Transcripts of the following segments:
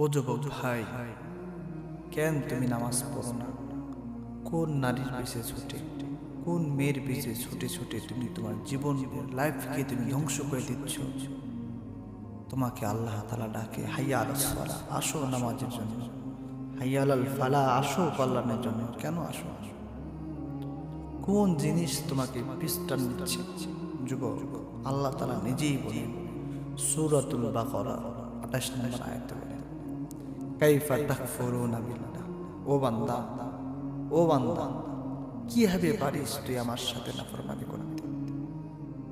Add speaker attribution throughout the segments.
Speaker 1: ও যুবক ভাই, কেন তুমি নামাজ পড়ো না? কোন নারীর পিছে ছুটে, কোন মেয়ের পিছে ছুটে ছুটে তুমি তোমার জীবন লাইফকে তুমি ধ্বংস করে দিচ্ছ? তোমাকে আল্লাহ তালা ডাকে, হাইয়া আল আসো নামাজের জন্য। হাইয়া আল ফালা আসো কল্যাণের জন্য। কেন আসো? আসো কোন জিনিস তোমাকে পিস্টান দিচ্ছে যুবক, আল্লাহ তালা নিজেই বলেন, সুরাতুল বাকরা, আঠাশ নম্বর আয়াতে বলেন কাইফা তাকফুরুনা বিল্লাহ ও বান্দা ও বান্দা, কীভাবে পারিস তুই আমার সাথে নাফরমানি করতে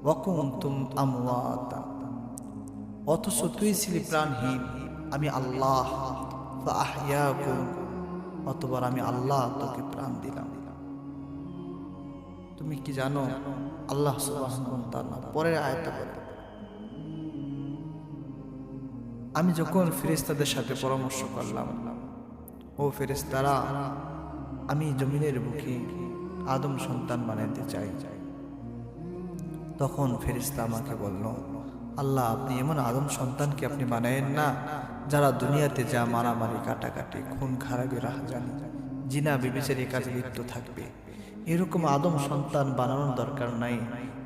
Speaker 1: ওয়াকুনতুম আমওয়াতা, অথচ তুই ছিলি প্রাণহীন, আমি আল্লাহ, ফাআহইয়াকুম, অতবার আমি আল্লাহ তোকে প্রাণ দিলাম। তুমি কি জানো, আল্লাহ সুবহানাহু ওয়া তাআলা পরের আয়াতে বলে আমি যখন ফেরেস্তাদের সাথে পরামর্শ করলাম, ও ফেরেশতারা, আমি জমিনের বুকে আদম সন্তান বানাইতে চাই। তখন ফেরিস্তা আমাকে বলল, আল্লাহ, আপনি এমন আদম সন্তানকে আপনি বানায়েন না, যারা দুনিয়াতে যা মারামারি, কাটাকাটি, খুন খারাপি জানি জিনা বিবেচারি কাজে লিপ্ত থাকবে। এরকম আদম সন্তান বানানোর দরকার নাই।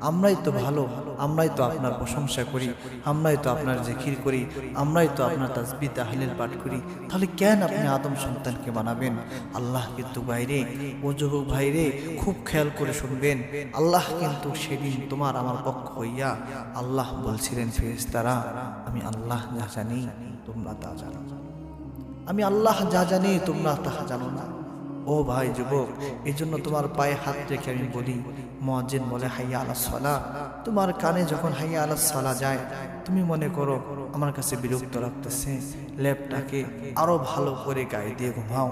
Speaker 1: আমরাই তো ভালো, আমরাই তো আপনার প্রশংসা করি, আমরাই তো আপনার জিকির করি, আমরাই তো আপনার তাসবি তাহলিল পাঠ করি। তাহলে কেন আপনি আদম সন্তানকে বানাবেন? আল্লাহ কিন্তু বাইরে ও যুবক ভাইরে, খুব খেয়াল করে শুনবেন। আল্লাহ কিন্তু সেদিন তোমার আমার পক্ষ হইয়া আল্লাহ বলছিলেন, ফেরেশতারা, আমি আল্লাহ যা জানি তোমরা তা জানো। আমি আল্লাহ যা জানি তোমরা তাহা জানো না। ও ভাই যুবক এই জন্য তোমার পায়ে হাত রেখে আমি বলি মজিন বলে, হাইয়া আলাহ সালা। তোমার কানে যখন হাইয়া আলাহ সালা যায়, তুমি মনে করো আমার কাছে বিরক্ত লাগতেছে। ল্যাপটাকে আরও ভালো করে গায়ে দিয়ে ঘুমাও।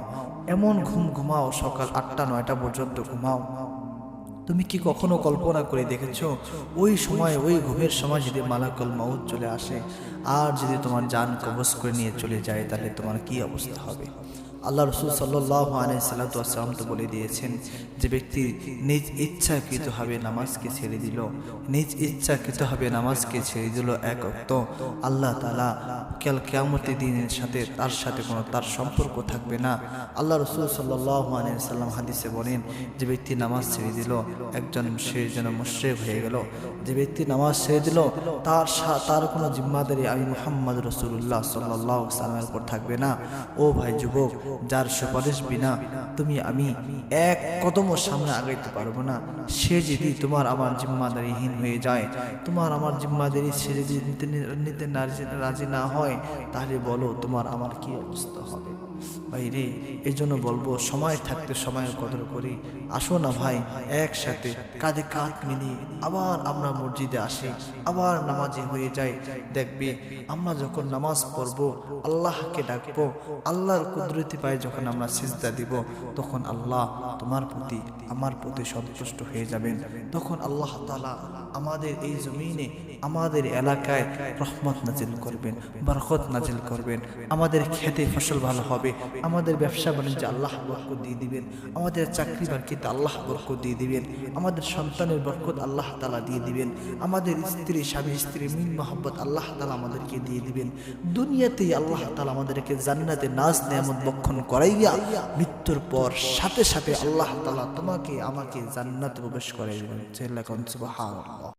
Speaker 1: এমন ঘুম ঘুমাও, সকাল আটটা, নয়টা পর্যন্ত ঘুমাও। তুমি কি কখনো কল্পনা করে দেখেছ, ওই সময়, ওই ঘুমের সময় যদি মালাকল মাউত চলে আসে, আর যদি তোমার যান কবজ করে নিয়ে চলে যায়, তাহলে তোমার কি অবস্থা হবে? আল্লাহ রসুল সাল্লাহ সাল্লাম তো বলে দিয়েছেন, যে ব্যক্তি নিজ ইচ্ছাকৃতভাবে নামাজকে ছেড়ে দিল, নিজ ইচ্ছাকৃতভাবে নামাজকে ছেড়ে দিল এক অক্ত, আল্লাহ তালা কেল কেয়ামতের দিনের সাথে তার সাথে কোনো তার সম্পর্ক থাকবে না। আল্লাহ রসুল সাল্লাহ সাল্লাম হাদিসে বলেন, যে ব্যক্তি নামাজ ছেড়ে দিল, একজন সে যেন মুশ্রেক হয়ে গেল। যে ব্যক্তি নামাজ ছেড়ে দিল, তার তার কোনো জিম্মাদারি আমি মোহাম্মদ রসুল্লাহ সাল্লাহ সাল্লামের উপর থাকবে না। ও ভাই যুবক যার সুপারিশ বিনা তুমি আমি এক কদমও সামনে আগাইতে পারব না। সে যদি তোমার আমার জিম্মাদারিহীন হয়ে যায়, তোমার আমার জিম্মাদারি সে যদি নিতে নিতে রাজি না হয়, তাহলে বলো তোমার আমার কি অবস্থা হবে? ভাই রে এই জন্য বলব, সময় থাকতে সময়ের কদর করি। আসো না ভাই, একসাথে কাঁধে কাঁধ মিলিয়ে আবার আমরা মসজিদে আসি, আবার নামাজি হয়ে যাই। দেখবে, আমরা যখন নামাজ পড়ব, আল্লাহকে ডাকবো, আল্লাহর কুদরতি পায়ে যখন আমরা সিজদা দিব, তখন আল্লাহ তোমার প্রতি, আমার প্রতি সন্তুষ্ট হয়ে যাবেন। তখন আল্লাহ তালা আমাদের এই জমিনে, আমাদের এলাকায় রহমত নাজিল করবেন, বরকত নাজিল করবেন। আমাদের খেতে ফসল ভালো হবে। আমাদের ব্যবসা বাণিজ্যে আল্লাহ বরকত দিয়ে দিবেন। আমাদের চাকরি বাকরিতে আল্লাহ বরকত দিয়ে দিবেন। আমাদের সন্তানের বরকত আল্লাহ তালা দিয়ে দিবেন। আমাদের স্ত্রী, স্বামী স্ত্রী মিল মোহাম্মত আল্লাহ তালা আমাদেরকে দিয়ে দিবেন। দুনিয়াতেই আল্লাহ তালা আমাদেরকে জান্নাতে নাজ, নেয়ামত বক্ষণ করাইয়া মৃত্যুর পর সাথে সাথে আল্লাহ তালা তোমাকে, আমাকে জান্নাতে প্রবেশ করাই দিবেন। সুবহানাল্লাহ।